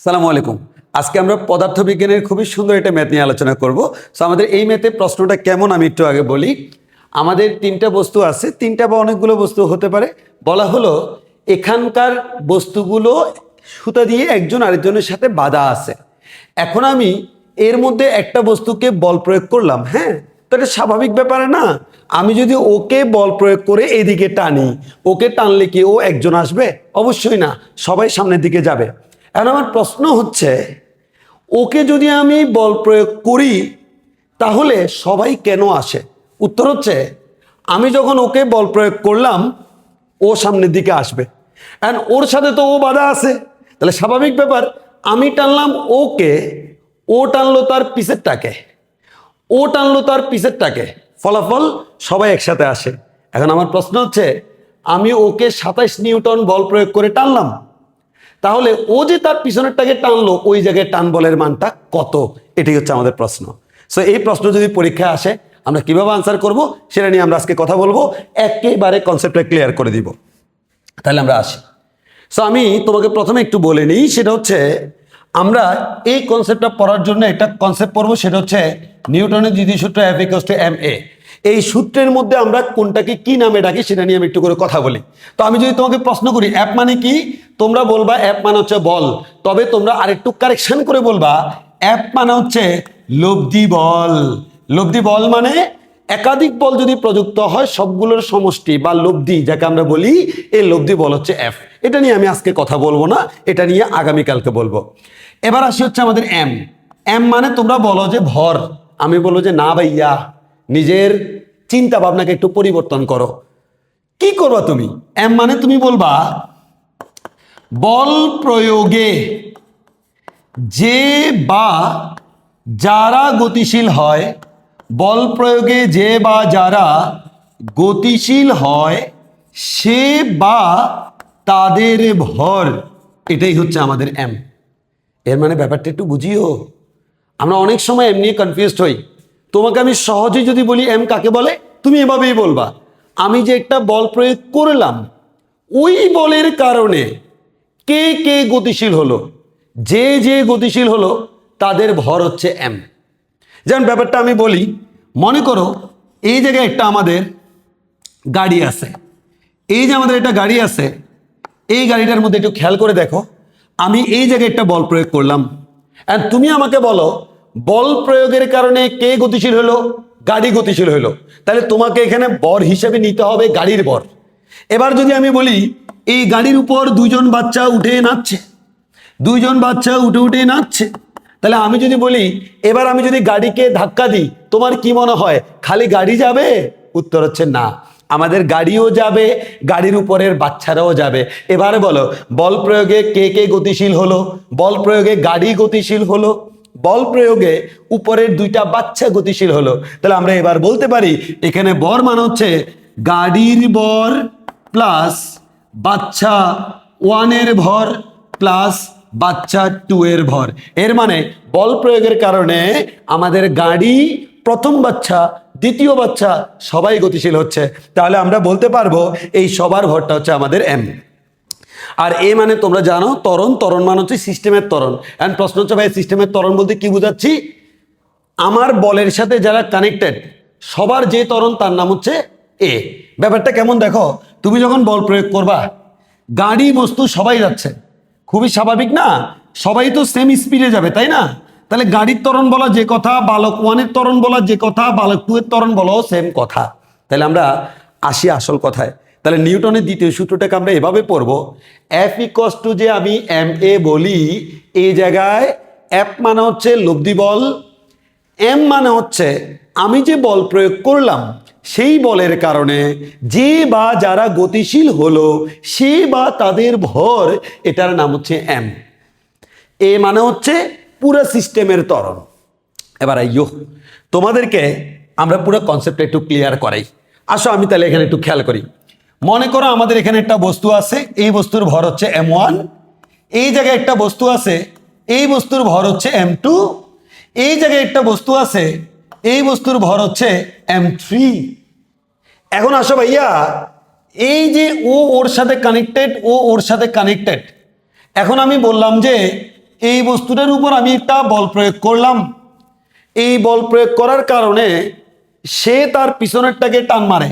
সালামু আলাইকুম। আজকে আমরা পদার্থবিজ্ঞানের খুবই সুন্দর একটা ম্যাথ নিয়ে আলোচনা করব। সো আমাদের এই ম্যাথে প্রশ্নটা কেমন আমি একটু আগে বলি। আমাদের তিনটা বস্তু আছে, তিনটা বা অনেকগুলো বস্তু হতে পারে। বলা হলো, এখানকার বস্তুগুলো সুতা দিয়ে একজন আরেকজনের সাথে বাঁধা আছে। এখন আমি এর মধ্যে একটা বস্তুকে বল প্রয়োগ করলাম হ্যাঁ? তো এটা স্বাভাবিক ব্যাপারে না। আমি যদি ওকে বল প্রয়োগ করে এদিকে টানি, ওকে টানলে কি ও একজন আসবে? অবশ্যই না, সবাই সামনের দিকে যাবে। এখন আমার প্রশ্ন হচ্ছে, ওকে যদি আমি বল প্রয়োগ করি, তাহলে সবাই কেন আসে? উত্তর হচ্ছে, আমি যখন ওকে বল প্রয়োগ করলাম, ও সামনের দিকে আসবে। অ্যান্ড ওর সাথে তো ও বাধা আছে। তাহলে স্বাভাবিক ব্যাপার, আমি টানলাম ওকে, ও টানলো তার পিসেরটাকে। ও টানলো তার পিসেরটাকে। ফলাফল সবাই একসাথে আসে। এখন আমার প্রশ্ন হচ্ছে, আমি ওকে সাতাইশ নিউটন বল প্রয়োগ করে টানলাম তাহলে ও যে তার পিছনেরটাকে টানলো, ওই জায়গায় টান বলের মানটা কত? এটাই হচ্ছে আমাদের প্রশ্ন। সো এই প্রশ্ন যদি পরীক্ষায় আসে, আমরা কীভাবে আনসার করব, সেটা নিয়ে আমরা আজকে কথা বলব। একেবারে কনসেপ্টটা ক্লিয়ার করে দিব। তাহলে আমরা আসি। সো আমি তোমাকে প্রথমে একটু বলে নিই, সেটা হচ্ছে আমরা এই কনসেপ্টটা পড়ার জন্য একটা কনসেপ্ট পড়ব, সেটা হচ্ছে নিউটনের দ্বিতীয় সূত্র F equals to M A এই সূত্রের মধ্যে আমরা কোনটাকে কি নামে ডাকি সেটা নিয়ে আমি একটু করে কথা বলি। তো আমি যদি তোমাকে প্রশ্ন করি অ্যাপ মানে কি? তোমরা বলবা অ্যাপ মানে হচ্ছে বল। তবে তোমরা আরেকটু কারেকশন করে বলবা অ্যাপ মানে হচ্ছে লব্ধি বল। লব্ধি বল মানে একাধিক বল যদি প্রযুক্ত হয়, সবগুলোর সমষ্টি বা লব্ধি, যাকে আমরা বলি, এই লব্ধি বল হচ্ছে এফ এটা নিয়ে আমি আজকে কথা বলব না, এটা নিয়ে আগামীকালকে বলব। এবার আসি হচ্ছে আমাদের এম এম মানে তোমরা বলো যে ভর। আমি বলব যে না ভাইয়া। নিজের চিন্তা ভাবনাকে একটু পরিবর্তন করো। কি করবা তুমি? এম মানে তুমি বলবা, বল প্রয়োগে যে বা যারা গতিশীল হয়, বল প্রয়োগে যে বা যারা গতিশীল হয়, সে বা তাদের ভর। এটাই হচ্ছে আমাদের এম। এর মানে ব্যাপারটা একটু বুঝিও। আমরা অনেক সময় এমনি কনফিউজড হই। তোমাকে আমি সহজে যদি বলি, এম কাকে বলে? তুমি এভাবেই বলবা। আমি যে একটা বল প্রয়োগ করলাম, ওই বলের কারণে কে কে গতিশীল হলো, যে যে গতিশীল হলো, তাদের ভর হচ্ছে এম। যেমন ব্যাপারটা আমি বলি, মনে করো এই জায়গায় একটা আমাদের গাড়ি আছে। এই যে আমাদের একটা গাড়ি আছে, এই গাড়িটার মধ্যে একটু খেয়াল করে দেখো, আমি এই জায়গায় একটা বল প্রয়োগ করলাম। অ্যান্ড তুমি আমাকে বলো বল প্রয়োগের কারণে কে গতিশীল হলো? গাড়ি গতিশীল হলো। তাহলে তোমাকে এখানে বর হিসেবে নিতে হবে গাড়ির বর। এবার যদি আমি বলি, এই গাড়ির উপর দুজন বাচ্চা উঠে নাচছে, দুইজন বাচ্চা উঠে উঠে নাচছে, তাহলে আমি যদি বলি, এবার আমি যদি গাড়িকে ধাক্কা দিই, তোমার কি মনে হয়, খালি গাড়ি যাবে? উত্তর হচ্ছে না। আমাদের গাড়িও যাবে, গাড়ির উপরের বাচ্চারাও যাবে। এবারে বলো, বল প্রয়োগে কে কে গতিশীল হলো? বল প্রয়োগে গাড়ি গতিশীল হলো? বল প্রয়োগে উপরের দুইটা বাচ্চা গতিশীল হলো। তাহলে আমরা এবার বলতে পারি, এখানে বর মানে হচ্ছে গাড়ির বর প্লাস বাচ্চা ওয়ানের ভর প্লাস বাচ্চা টু এর ভর। এর মানে বল প্রয়োগের কারণে আমাদের গাড়ি প্রথম বাচ্চা, দ্বিতীয় বাচ্চা সবাই গতিশীল হচ্ছে। তাহলে আমরা বলতে পারব এই সবার ভরটা হচ্ছে আমাদের এম আর এ মানে তোমরা জানো তরণ তরণ মানে হচ্ছে সিস্টেমের তরণ অ্যান্ড প্রশ্ন হচ্ছে, ভাই, সিস্টেমের তরণ বলতে কি বুঝাচ্ছি? আমার বলের সাথে যারা কানেক্টেড সবার যে তরণ তার নাম হচ্ছে এ ব্যাপারটা কেমন দেখো? তুমি যখন বল প্রয়োগ করবা, গাড়ি, বস্তু সবাই যাচ্ছে। খুবই স্বাভাবিক না? সবাই তো সেম স্পিডে যাবে, তাই না? তাহলে গাড়ির তরণ বলা যে কথা, বালক ওয়ানের তরণ বলা যে কথা, বালক টু এর ত্বরণ বলাও সেম কথা। তাহলে আমরা আসি আসল কথায়। তাহলে নিউটনের দ্বিতীয় সূত্রটাকে আমরা এভাবে পড়ব এফ ইকস টু যে আমি এম এ বলি, এই জায়গায় এফ মানে হচ্ছে লব্ধি বল এম মানে হচ্ছে আমি যে বল প্রয়োগ করলাম, সেই বলের কারণে যে বা যারা গতিশীল হলো, সে বা তাদের ভর, এটার নাম হচ্ছে এম এ মানে হচ্ছে পুরো সিস্টেমের তরণ এবার আইয়ো, তোমাদেরকে আমরা পুরো কনসেপ্টটা একটু ক্লিয়ার করাই। আসো আমি তাহলে এখানে একটু খেয়াল করি। মনে করো আমাদের এখানে একটা বস্তু আছে, এই বস্তুর ভর হচ্ছে এম ওয়ান এই জায়গায় একটা বস্তু আছে, এই বস্তুর ভর হচ্ছে এম টু এই জায়গায় একটা বস্তু আছে, এই বস্তুর ভর হচ্ছে এম থ্রি এখন আসো ভাইয়া, এই যে ও ওর সাথে কানেক্টেড ও ওর সাথে কানেক্টেড এখন আমি বললাম যে এই বস্তুটার উপর আমি একটা বল প্রয়োগ করলাম। এই বল প্রয়োগ করার কারণে সে তার পিছনেরটাকে টান মারে।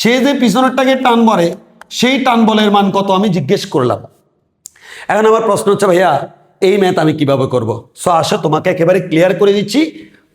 সে যে পিছনেরটাকে টান মারে, সেই টান বলের মান কত আমি জিজ্ঞেস করলাম। এখন আমার প্রশ্ন হচ্ছে, ভাইয়া, এই ম্যাথ আমি কীভাবে করব? সো আসো তোমাকে একেবারে ক্লিয়ার করে দিচ্ছি।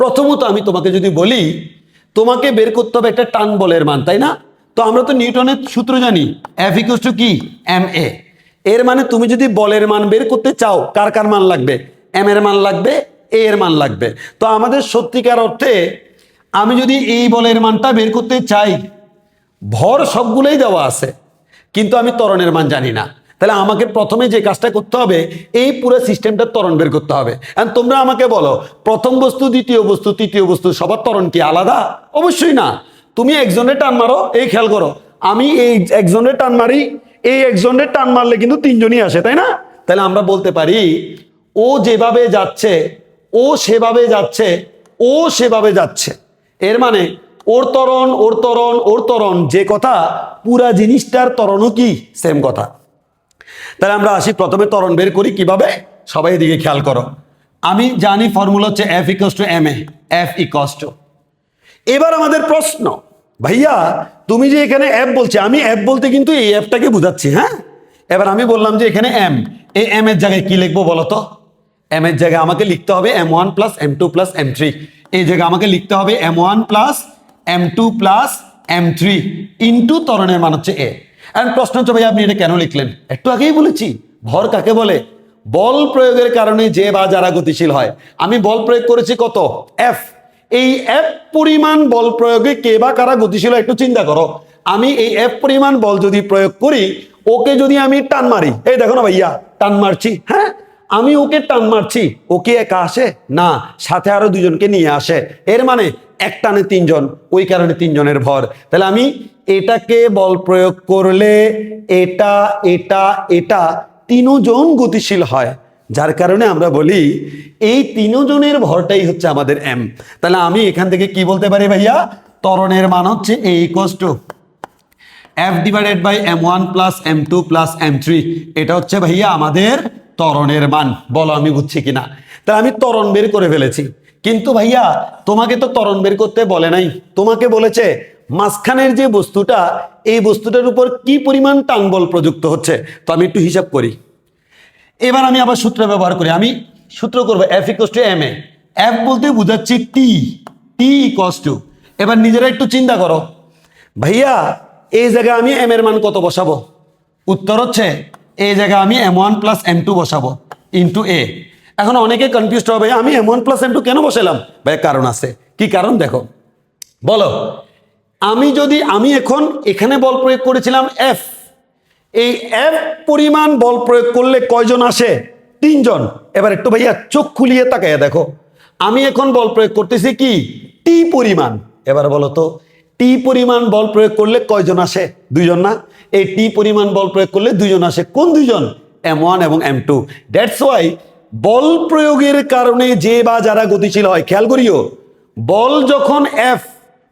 প্রথমত আমি তোমাকে যদি বলি, তোমাকে বের করতে হবে একটা টান বলের মান, তাই না? তো আমরা তো নিউটনের সূত্র জানি এফ ইকুয়াস টু কি? এম এ এর মানে তুমি যদি বলের মান বের করতে চাও, কার কার মান লাগবে? এম এর মান লাগবে এ এর মান লাগবে। তো আমাদের সত্যিকার অর্থে, আমি যদি এই বলের মানটা বের করতে চাই ভর সবগুলোই দেওয়া আছে। কিন্তু আমি ত্বরণের মান জানি না। তাহলে আমাকে প্রথমে যে কাজটা করতে হবে, এই পুরো সিস্টেমটা ত্বরণ বের করতে হবে। আর তোমরা আমাকে বলো, প্রথম বস্তু, দ্বিতীয় বস্তু, তৃতীয় বস্তু, সবার ত্বরণ কি আলাদা? অবশ্যই না। তুমি একজনের টান মারো, এই খেয়াল করো। আমি এই একজনের টান মারি, এই একজনের টান মারলে কিন্তু তিনজনই আসে, তাই না? তাহলে আমরা বলতে পারি, ও যেভাবে যাচ্ছে, ও সেভাবে যাচ্ছে, ও সেভাবে যাচ্ছে। এর মানে ওর তরণ ওর তরণ ওর তরণ যে কথা, পুরা জিনিসটার তরণও কি? সেম কথা। তাহলে আমরা আসি, প্রথমে তরণ বের করি কীভাবে? সবাই এদিকে খেয়াল করো। আমি জানি ফর্মুলা হচ্ছে F equals to M A F equals to এবার আমাদের প্রশ্ন, ভাইয়া, তুমি যে এখানে অ্যাপ বলছে, আমি অ্যাপ বলতে কিন্তু এই অ্যাপটাকে বুঝাচ্ছি হ্যাঁ? এবার আমি বললাম যে এখানে এম এই এম এর জায়গায় কি লিখব বলো তো? এম এর জায়গায় আমাকে লিখতে হবে M one plus M two plus M three এই জায়গায় আমাকে লিখতে হবে M one plus M two plus M three into তরণের মান হচ্ছে এ এখন প্রশ্ন হচ্ছে, ভাই, আপনি এটা কেন লিখলেন? একটু আগেই বলেছি। ভর কাকে বলে? বল প্রয়োগের কারণে যে বা যারা গতিশীল হয়। আমি বল প্রয়োগ করেছি কত? এফ এই এফ পরিমাণ বল প্রয়োগে কে বা কারা গতিশীল হয়, একটু চিন্তা করো। আমি এই এফ পরিমাণ বল যদি প্রয়োগ করি, ওকে যদি আমি টান মারি, এই দেখো না ভাইয়া, টান মারছি হ্যাঁ? আমি ওকে টান মারছি ওকে একা আসে? না, সাথে আরও দুজনকে নিয়ে আসে। এর মানে এক টানে তিনজন, ওই কারণে তিনজনের ভর। তাহলে আমি এটাকে বল প্রয়োগ করলে এটা এটা এটা তিনজন গতিশীল হয়। যার কারণে আমরা বলি, এই তিনজনের ভরটাই হচ্ছে আমাদের এম তাহলে আমি এখান থেকে কি বলতে পারি ভাইয়া? ত্বরণের মান হচ্ছে A equals to F divided by M one plus M two plus M three এটা হচ্ছে ভাইয়া আমাদের ত্বরণের মান। বলো আমি বুঝছি কিনা? তাহলে আমি ত্বরণ বের করে ফেলেছি। কিন্তু ভাইয়া, তোমাকে তো তরণ বের করতে বলে নাই। তোমাকে বলেছে, মাঝখানের যে বস্তুটা, এই বস্তুটার উপর কি পরিমাণ টান বল প্রযুক্ত হচ্ছে? তো আমি একটু হিসাব করি। এবার আমি আবার সূত্র ব্যবহার করি। আমি সূত্র করব F equals to M A F বলতে বুঝাচ্ছি টি টি ইকস টু এবার নিজেরা একটু চিন্তা করো। ভাইয়া, এই জায়গায় আমি এম এর মান কত বসাবো? উত্তর হচ্ছে, এই জায়গায় আমি M one plus M two বসাবো ইন্টু এ এখন অনেকে কনফিউজড হবে, আমি M one plus M two কেন বসালাম ভাই কারণ আছে। কি কারণ? দেখো। বলো। আমি যদি, আমি এখন এখানে বল প্রয়োগ করেছিলাম এফ এই এফ পরিমাণ বল প্রয়োগ করলে কয়জন আসে? তিনজন। এবার একটু ভাইয়া চোখ খুলিয়ে তাকাইয়া দেখো। আমি এখন বল প্রয়োগ করতেছি কি? টি পরিমাণ। এবার বলো তো টি পরিমাণ বল প্রয়োগ করলে কয়জন আসে? দুইজন না? এই টি পরিমাণ বল প্রয়োগ করলে দুইজন আসে। কোন দুইজন? এম ওয়ান এবং এম টু দ্যাটস ওয়াই বল প্রয়োগের কারণে যে বা যারা গতিশীল হয়, খেয়াল করিও, বল যখন এফ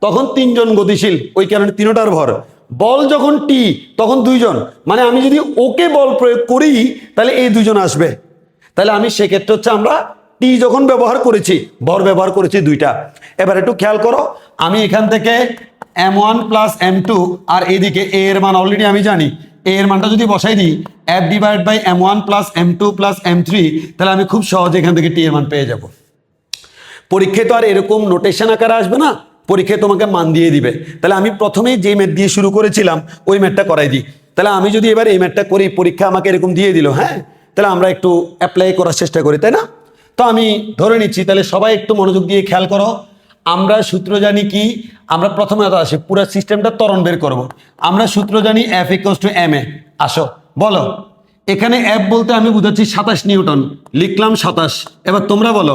তখন তিনজন গতিশীল, ওই কারণে তিনটার ভর। বল যখন টি তখন দুইজন। মানে আমি যদি ওকে বল প্রয়োগ করি, তাহলে এই দুজন আসবে। তাহলে আমি সেক্ষেত্রে হচ্ছে আমরা টি যখন ব্যবহার করেছি, ভর ব্যবহার করেছি দুইটা। এবার একটু খেয়াল করো, আমি এখান থেকে M one plus M two আর এদিকে এ এর মান অলরেডি আমি জানি। এর মানটা যদি বসাই দিই F divide by M one plus M two plus M three তাহলে আমি খুব সহজে এখান থেকে টি এর মান পেয়ে যাব। পরীক্ষায় তো আর এরকম নোটেশন আকারে আসবে না, পরীক্ষায় তোমাকে মান দিয়ে দিবে। তাহলে আমি প্রথমেই যে ম্যাথ দিয়ে শুরু করেছিলাম, ওই ম্যাথটা করাই দিই। তাহলে আমি যদি এবার এই ম্যাথটা করি, পরীক্ষা আমাকে এরকম দিয়ে দিল হ্যাঁ? তাহলে আমরা একটু অ্যাপ্লাই করার চেষ্টা করি, তাই না? তো আমি ধরে নিচ্ছি, তাহলে সবাই একটু মনোযোগ দিয়ে খেয়াল করো আমরা সূত্র জানি কি? আমরা প্রথমে আসি, পুরো সিস্টেমটা তরণ বের করব। আমরা সূত্র জানি F equals to M A আসো, বলো। এখানে অ্যাপ বলতে আমি বুঝাচ্ছি সাতাশ নিউটন। লিখলাম সাতাশ। এবার তোমরা বলো,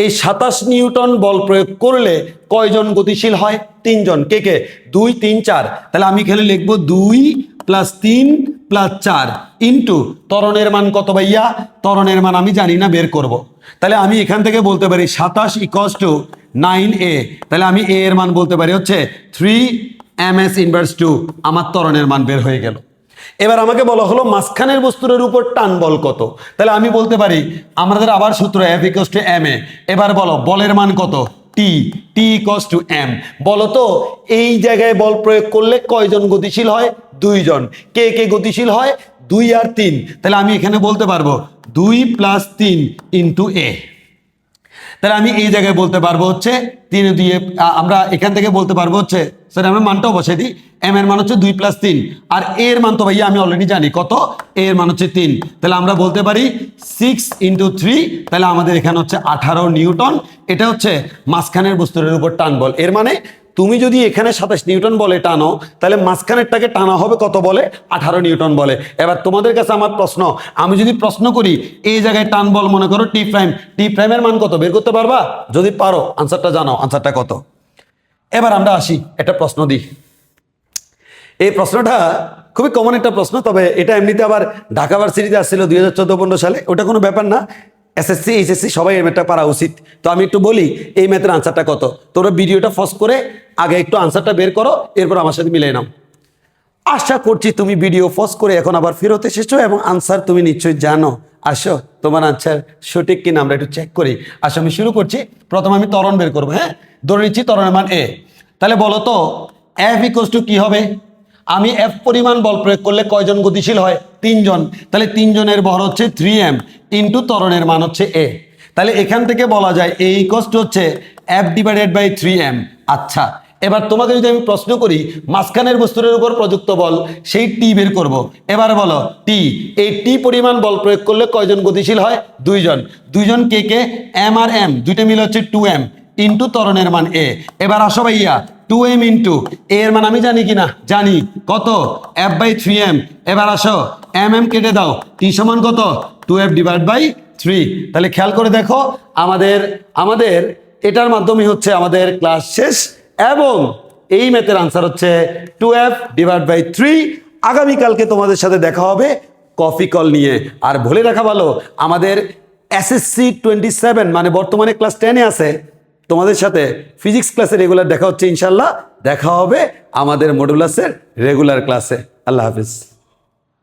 এই সাতাশ নিউটন বল প্রয়োগ করলে কয়জন গতিশীল হয়? তিনজন। কে কে? দুই, তিন, চার। তাহলে আমি এখানে লিখব দুই প্লাস তিন প্লাস চার ইন্টু তরণের মান কত ভাইয়া? তরণের মান আমি জানি না, বের করব। তাহলে আমি এখান থেকে বলতে পারি সাতাশ ইকস টু নাইন এ। তাহলে আমি এ এর মান বলতে পারি হচ্ছে three M S inverse two আমার ত্বরণের মান বের হয়ে গেল। এবার আমাকে বলা হলো মাঝখানের বস্তুরের উপর টান বল কত। তাহলে আমি বলতে পারি, আমাদের আবার সূত্র F equals to m a. এবার বলো, বলের মান কত? টি টি ইকস টু এম বলো তো, এই জায়গায় বল প্রয়োগ করলে কয়জন গতিশীল হয়? দুইজন। কে কে গতিশীল হয়? দুই আর তিন। তাহলে আমি এখানে বলতে পারব, দুই প্লাস তিন ইন্টু এ তাহলে আমি এই জায়গায় বলতে পারব হচ্ছে তিন দিয়ে আমরা এখান থেকে বলতে পারব হচ্ছে স্যার আমরা মানটাও বসাই দিই। এম এর মান হচ্ছে দুই প্লাস তিন। আর এর মান তো ভাইয়া আমি অলরেডি জানি। কত? এ এর মান হচ্ছে তিন। তাহলে আমরা বলতে পারি সিক্স ইন্টু থ্রি তাহলে আমাদের এখানে হচ্ছে আঠারো নিউটন। এটা হচ্ছে মাঝখানের বস্তুরের উপর টান বল। এর মানে তুমি যদি এখানে সাতাশ নিউটন বলে টানো, তাহলে মাঝখানেরটাকে টানা হবে কত বলে? আঠারো নিউটন বলে। এবার তোমাদের কাছে আমার প্রশ্ন, আমি যদি প্রশ্ন করি, এই জায়গায় টান বল মনে করো টি প্রাইম, টি প্রাইমের মান কত? বের করতে পারবা? যদি পারো আনসারটা জানো আনসারটা কত? এবার আমরা আসি, একটা প্রশ্ন দিই। এই প্রশ্নটা খুবই কমন একটা প্রশ্ন, তবে এটা এমনিতে আবার ঢাকা ভার্সিটিতে আসছিল দুই হাজার চোদ্দ পনেরো সালে, ওটা কোনো ব্যাপার না। এসএসসি এইচএসসি সবাই এই ম্যাথটা পারা উচিত। তো আমি একটু বলি, এই ম্যাথের আনসারটা কত? তোমরা ভিডিওটা ফস করে আগে একটু আনসারটা বের করো, এরপর আমার সাথে মিলিয়ে নাও। আশা করছি তুমি ভিডিও ফস করে এখন আবার ফেরত এসেছ এবং আনসার তুমি নিশ্চয়ই জানো। আসো, তোমার আনসার সঠিক কিনা আমরা একটু চেক করি। আসো, আমি শুরু করছি। প্রথম আমি ত্বরণ বের করব হ্যাঁ? ধরে নিচ্ছি ত্বরণের মান এ তাহলে বলো তো এফ ইকোস টু কি হবে? আমি এফ পরিমাণ বল প্রয়োগ করলে কয়জন গতিশীল হয়? তিনজন। তাহলে তিনজনের ভর হচ্ছে থ্রি এম ইন্টু তরণের মান হচ্ছে এ তাহলে এখান থেকে বলা যায় এই ইকোস টু হচ্ছে F divided by three M আচ্ছা এবার তোমাকে যদি আমি প্রশ্ন করি, মাঝখানের বস্তুরের উপর প্রযুক্ত বল, সেই টি বের করব। এবার বলো টি এই টি পরিমাণ বল প্রয়োগ করলে কয়জন গতিশীল হয়? দুইজন। দুইজন কে কে? এম আর এম দুইটা মিলে হচ্ছে টু এম ইন্টু তরণের মান এ এবার আসো ভাইয়া টু এম ইন্টু এর মান আমি জানি কিনা? জানি। কত? এফ বাই থ্রি এম এবার আসো। এম এম কেটে দাও। টি সমান কত? Two F divide by three তাহলে খেয়াল করে দেখো, আমাদের আমাদের, এটার মাধ্যমে হচ্ছে আমাদের ক্লাস শেষ এবং এই ম্যাথের আনসার হচ্ছে two F divide by three আগামীকালকে তোমাদের সাথে দেখা হবে কফি কল নিয়ে। আর বলে রাখা ভালো, আমাদের এসএসসি টোয়েন্টি সেভেন মানে বর্তমানে ক্লাস টেনে আছে তোমাদের সাথে ফিজিক্স ক্লাসে রেগুলার দেখা হচ্ছে ইনশাল্লাহ দেখা হবে আমাদের মডুলাসের রেগুলার ক্লাসে আল্লাহ হাফিজ।